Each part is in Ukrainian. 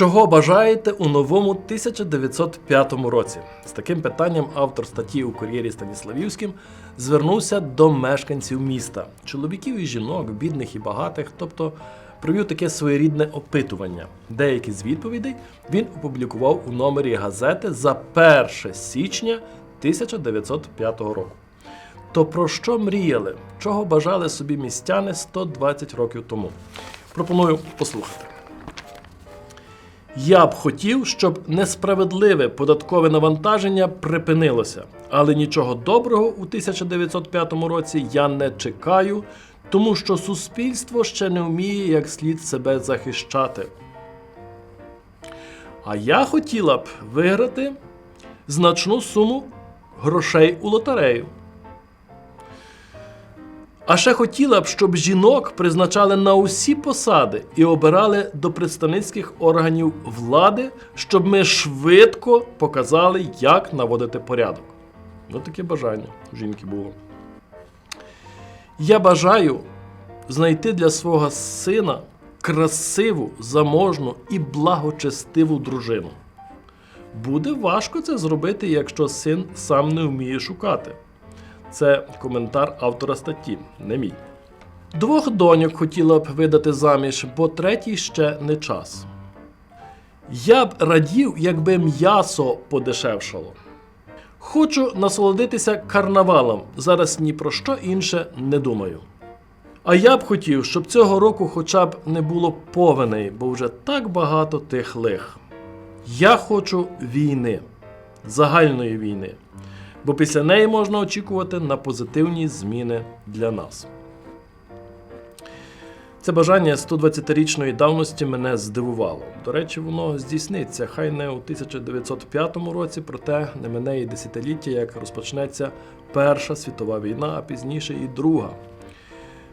Чого бажаєте у новому 1905 році? З таким питанням автор статті у кур'єрі Станіславівським звернувся до мешканців міста, чоловіків і жінок, бідних і багатих, тобто провів таке своєрідне опитування. Деякі з відповідей він опублікував у номері газети за 1 січня 1905 року. То про що мріяли? Чого бажали собі містяни 120 років тому? Пропоную послухати. Я б хотів, щоб несправедливе податкове навантаження припинилося, але нічого доброго у 1905 році я не чекаю, тому що суспільство ще не вміє як слід себе захищати. А я хотіла б виграти значну суму грошей у лотерею. А ще хотіла б, щоб жінок призначали на усі посади і обирали до представницьких органів влади, щоб ми швидко показали, як наводити порядок. Ну, таке бажання у жінки було. Я бажаю знайти для свого сина красиву, заможну і благочестиву дружину. Буде важко це зробити, якщо син сам не вміє шукати. Це коментар автора статті, не мій. Двох доньок хотіла б видати заміж, бо третій ще не час. Я б радів, якби м'ясо подешевшало. Хочу насолодитися карнавалом. Зараз ні про що інше не думаю. А я б хотів, щоб цього року хоча б не було повеней, бо вже так багато тих лих. Я хочу війни, загальної війни бо після неї можна очікувати на позитивні зміни для нас. Це бажання 120-річної давності мене здивувало. До речі, воно здійсниться хай не у 1905 році, проте не мене і десятиліття, як розпочнеться Перша світова війна, а пізніше і Друга.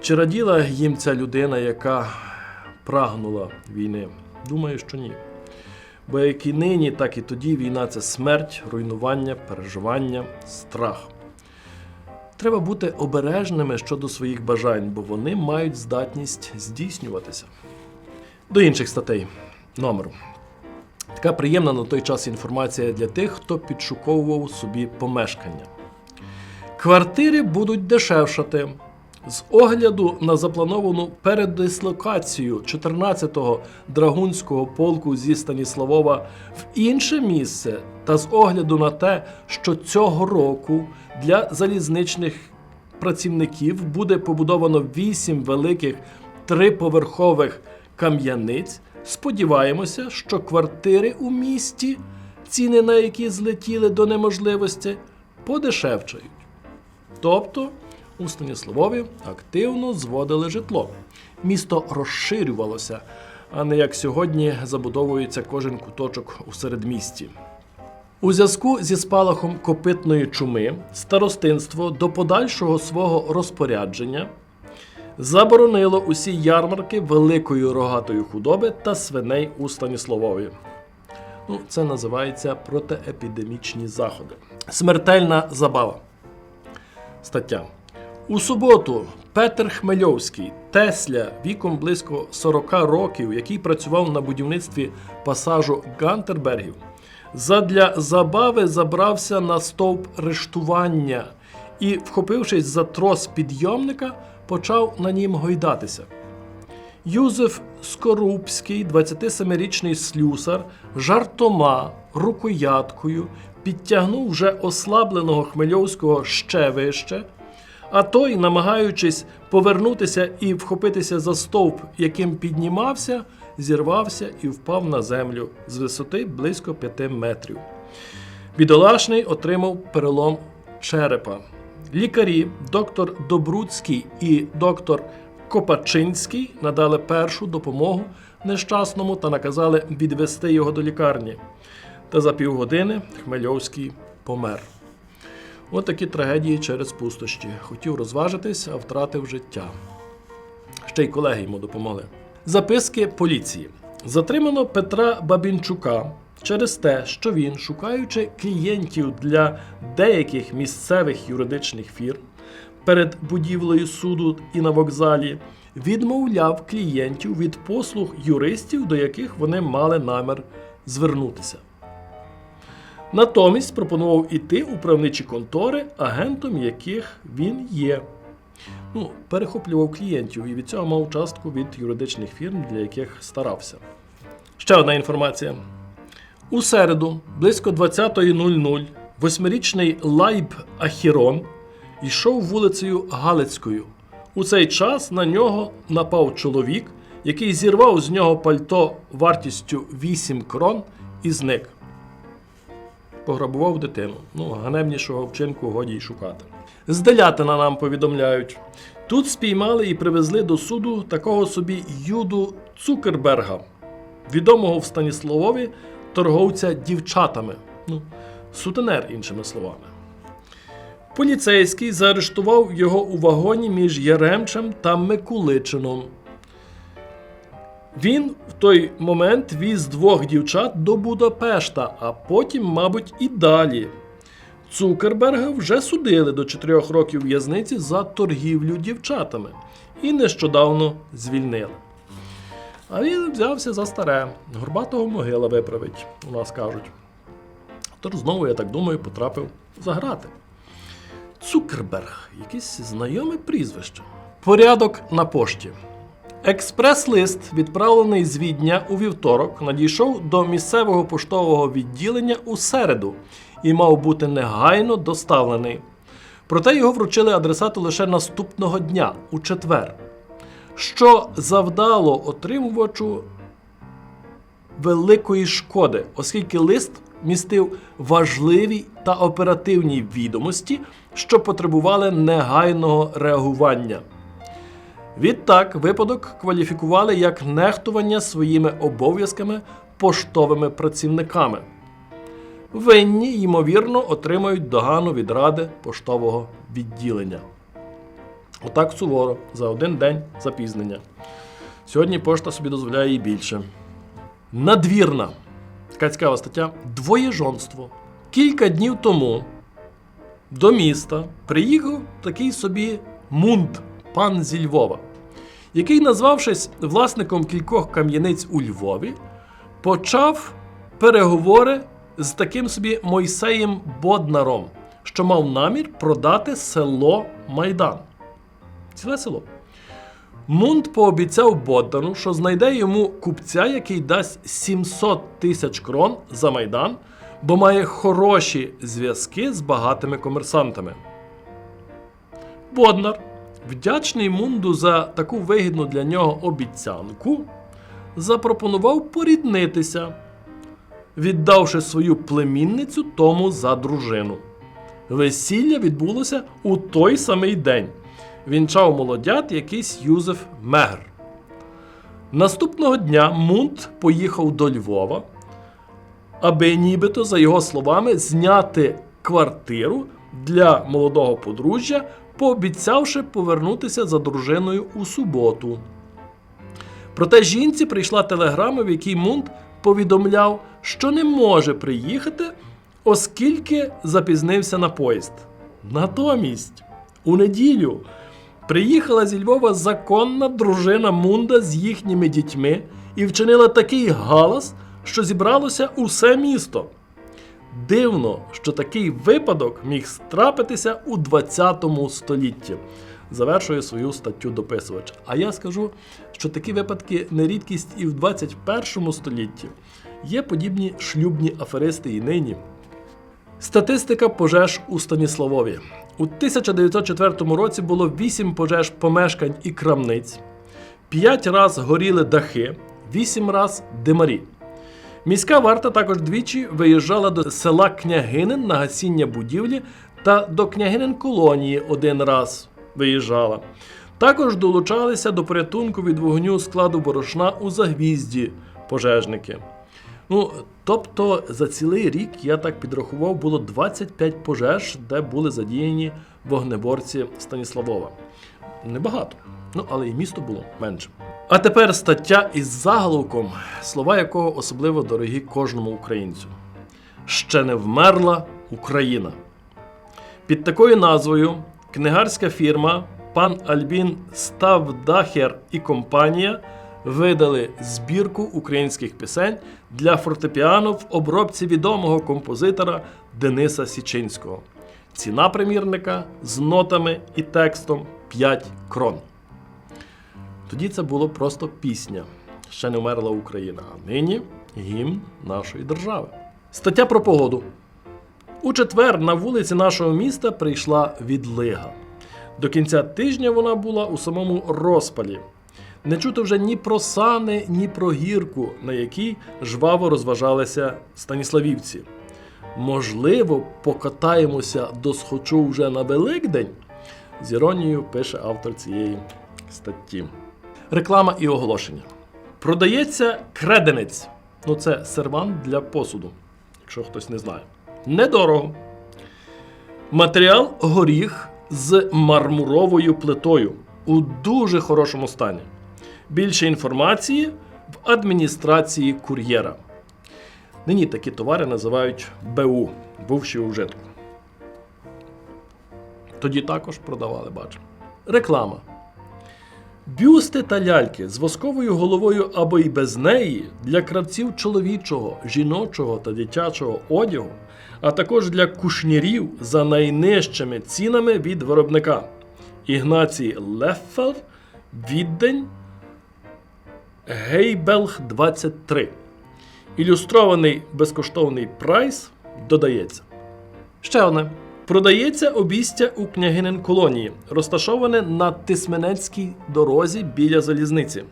Чи раділа їм ця людина, яка прагнула війни? Думаю, що ні. Бо як і нині, так і тоді війна це смерть, руйнування, переживання, страх. Треба бути обережними щодо своїх бажань, бо вони мають здатність здійснюватися. До інших статей номеру. Така приємна на той час інформація для тих, хто підшуковував собі помешкання. Квартири будуть дешевшати. З огляду на заплановану передислокацію 14-го драгунського полку зі Станіславова в інше місце, та з огляду на те, що цього року для залізничних працівників буде побудовано 8 великих триповерхових кам'яниць, сподіваємося, що квартири у місті, ціни на які злетіли до неможливості, подешевчають. Тобто у Станіславові активно зводили житло. Місто розширювалося, а не як сьогодні забудовується кожен куточок у середмісті. У зв'язку зі спалахом копитної чуми старостинство до подальшого свого розпорядження заборонило усі ярмарки великої рогатої худоби та свиней у Станіславові. Ну, це називається протиепідемічні заходи. Смертельна забава. Стаття. У суботу Петер Хмельовський, Тесля, віком близько 40 років, який працював на будівництві пасажу Гантербергів, задля забави забрався на стовп рештування і, вхопившись за трос підйомника, почав на нім гойдатися. Юзеф Скорубський, 27-річний слюсар, жартома, рукояткою підтягнув вже ослабленого Хмельовського ще вище, а той, намагаючись повернутися і вхопитися за стовп, яким піднімався, зірвався і впав на землю з висоти близько 5 метрів. Бідолашний отримав перелом черепа. Лікарі, доктор Добруцький і доктор Копачинський надали першу допомогу нещасному та наказали відвести його до лікарні. Та за півгодини Хмельовський помер. От такі трагедії через пустощі. Хотів розважитись, а втратив життя. Ще й колеги йому допомогли. Записки поліції. Затримано Петра Бабінчука через те, що він, шукаючи клієнтів для деяких місцевих юридичних фірм, перед будівлею суду і на вокзалі, відмовляв клієнтів від послуг юристів, до яких вони мали намір звернутися. Натомість пропонував іти у правничі контори, агентом яких він є. Ну, перехоплював клієнтів і від цього мав частку від юридичних фірм, для яких старався. Ще одна інформація. У середу, близько 20.00, восьмирічний Лайб Ахірон йшов вулицею Галицькою. У цей час на нього напав чоловік, який зірвав з нього пальто вартістю 8 крон і зник. Пограбував дитину. Ну, ганебнішого вчинку годі й шукати. З Делятина нам повідомляють. Тут спіймали і привезли до суду такого собі Юду Цукерберга, відомого в Станіславові торговця дівчатами. Ну, сутенер, іншими словами. Поліцейський заарештував його у вагоні між Яремчем та Микуличином. Він в той момент віз двох дівчат до Будапешта, а потім, мабуть, і далі. Цукерберга вже судили до 4 років в'язниці за торгівлю дівчатами і нещодавно звільнили. А він взявся за старе. Горбатого могила виправить, у нас кажуть. Тож знову, я так думаю, потрапив за грати. Цукерберг, якесь знайоме прізвище. Порядок на пошті. Експрес-лист, відправлений з Відня у вівторок, надійшов до місцевого поштового відділення у середу і мав бути негайно доставлений. Проте його вручили адресату лише наступного дня, у четвер, що завдало отримувачу великої шкоди, оскільки лист містив важливі та оперативні відомості, що потребували негайного реагування. Відтак, випадок кваліфікували як нехтування своїми обов'язками поштовими працівниками. Винні, ймовірно, отримають догану від ради поштового відділення. Отак суворо, за один день запізнення. Сьогодні пошта собі дозволяє і більше. Надвірна. Така цікава стаття. Двоєжонство. Кілька днів тому до міста приїхав такий собі мунд, пан зі Львова, який, назвавшись власником кількох кам'яниць у Львові, почав переговори з таким собі Мойсеєм Боднаром, що мав намір продати село Майдан. Ціле село. Мунд пообіцяв Боддану, що знайде йому купця, який дасть 700 тисяч крон за майдан, бо має хороші зв'язки з багатими комерсантами. Боднар, вдячний Мунду за таку вигідну для нього обіцянку, запропонував поріднитися, віддавши свою племінницю тому за дружину. Весілля відбулося у той самий день. Вінчав молодят якийсь Юзеф Мегр. Наступного дня Мунт поїхав до Львова, аби нібито, за його словами, зняти квартиру для молодого подружжя, пообіцявши повернутися за дружиною у суботу. Проте жінці прийшла телеграма, в якій Мунт повідомляв, що не може приїхати, оскільки запізнився на поїзд. Натомість, у неділю приїхала зі Львова законна дружина Мунда з їхніми дітьми і вчинила такий галас, що зібралося усе місто. Дивно, що такий випадок міг трапитися у 20 столітті. Завершує свою статтю дописувач. А я скажу, що такі випадки не рідкість і в 21 столітті. Є подібні шлюбні аферисти і нині. Статистика пожеж у Станіславові. У 1904 році було 8 пожеж помешкань і крамниць, 5 раз горіли дахи, 8 раз димарі. Міська варта також двічі виїжджала до села Княгинин на гасіння будівлі та до княгинин колонії один раз виїжджала. Також долучалися до порятунку від вогню складу борошна у загвізді пожежники. Ну, тобто за цілий рік я так підрахував, було 25 пожеж, де були задіяні вогнеборці Станіславова. Небагато. Ну, але і місто було менше. А тепер стаття із заголовком, слова якого особливо дорогі кожному українцю. Ще не вмерла Україна. Під такою назвою книгарська фірма пан Альбін Ставдахер і компанія видали збірку українських пісень для фортепіано в обробці відомого композитора Дениса Січинського. Ціна примірника з нотами і текстом 5 крон. Тоді це було просто пісня. Ще не вмерла Україна, а нині гімн нашої держави. Стаття про погоду. У четвер на вулиці нашого міста прийшла відлига. До кінця тижня вона була у самому розпалі. Не чути вже ні про сани, ні про гірку, на якій жваво розважалися станіславівці. Можливо, покатаємося до схочу вже на Великдень? З іронією пише автор цієї статті. Реклама і оголошення. Продається креденець. Ну, це сервант для посуду, якщо хтось не знає. Недорого. Матеріал горіх з мармуровою плитою у дуже хорошому стані. Більше інформації в адміністрації кур'єра. Нині такі товари називають БУ, бувші у вжитку. Тоді також продавали, бачу. Реклама. Бюсти та ляльки з восковою головою або й без неї для кравців чоловічого, жіночого та дитячого одягу, а також для кушнірів за найнижчими цінами від виробника. Ігнацій Леффер, Віддень, Гейбелг 23. Ілюстрований безкоштовний прайс додається. Ще одне. Продається обістя у княгинин колонії, розташоване на Тисменецькій дорозі біля залізниці.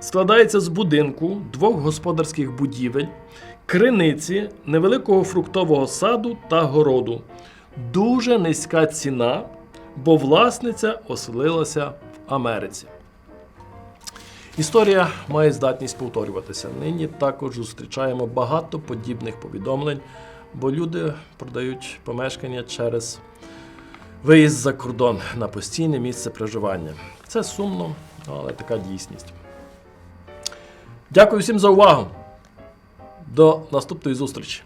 Складається з будинку, двох господарських будівель, криниці, невеликого фруктового саду та городу. Дуже низька ціна, бо власниця оселилася в Америці. Історія має здатність повторюватися. Нині також зустрічаємо багато подібних повідомлень, бо люди продають помешкання через виїзд за кордон на постійне місце проживання. Це сумно, але така дійсність. Дякую всім за увагу. До наступної зустрічі!